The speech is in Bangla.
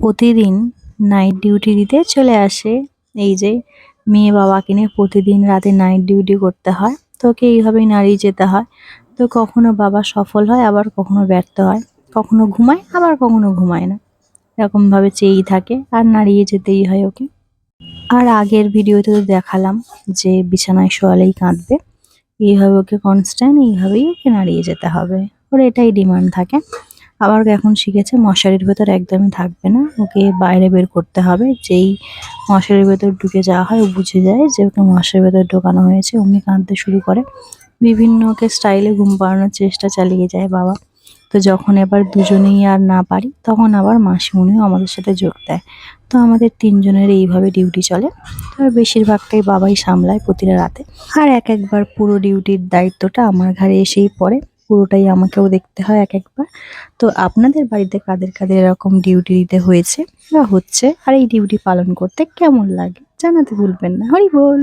প্রতিদিন নাইট ডিউটি দিতে চলে আসে। এই যে মেয়ে বাবাকে নিয়ে প্রতিদিন রাতে নাইট ডিউটি করতে হয়। তো ওকে এইভাবেই নাড়িয়ে যেতে হয়। তো কখনো বাবা সফল হয়, আবার কখনো ব্যর্থ হয়। কখনো ঘুমায়, আবার কখনো ঘুমায় না। এরকমভাবে চেয়েই থাকে, আর নাড়িয়ে যেতেই হয় ওকে। আর আগের ভিডিওতে তো দেখালাম যে বিছানায় শোয়ালেই কাঁদবে। এইভাবে ওকে কনস্ট্যান্ট এইভাবেই ওকে নাড়িয়ে যেতে হবে। ওর এটাই ডিমান্ড থাকে। আবার এখন শিখেছে, মশারির ভেতর একদমই থাকবে না। ওকে বাইরে বের করতে হবে। যেই মশারির ভেতর ঢুকে যাওয়া হয়, ও বুঝে যায় যে ওকে মশারির ভেতর ঢোকানো হয়েছে। অমনি কাঁদতে শুরু করে। বিভিন্ন ওকে স্টাইলে ঘুম পাড়ানোর চেষ্টা চালিয়ে যায় বাবা। তো যখন এবার দুজনেই আর না পারি, তখন আবার মাসিমণিও আমাদের সাথে যোগ দেয়। তো আমাদের তিনজনের এইভাবে ডিউটি চলে। তবে বেশিরভাগটাই বাবাই সামলায় প্রতিটা রাতে। আর এক একবার পুরো ডিউটির দায়িত্বটা আমার ঘাড়ে এসেই পড়ে। পুরোটাই আমাকেও দেখতে হয় এক একবার। তো আপনাদের বাড়িতে কাদের কাদের এরকম ডিউটি দিতে হয়েছে বা হচ্ছে? আর এই ডিউটি পালন করতে কেমন লাগে? জানাতে ভুলবেন না। হরি বল!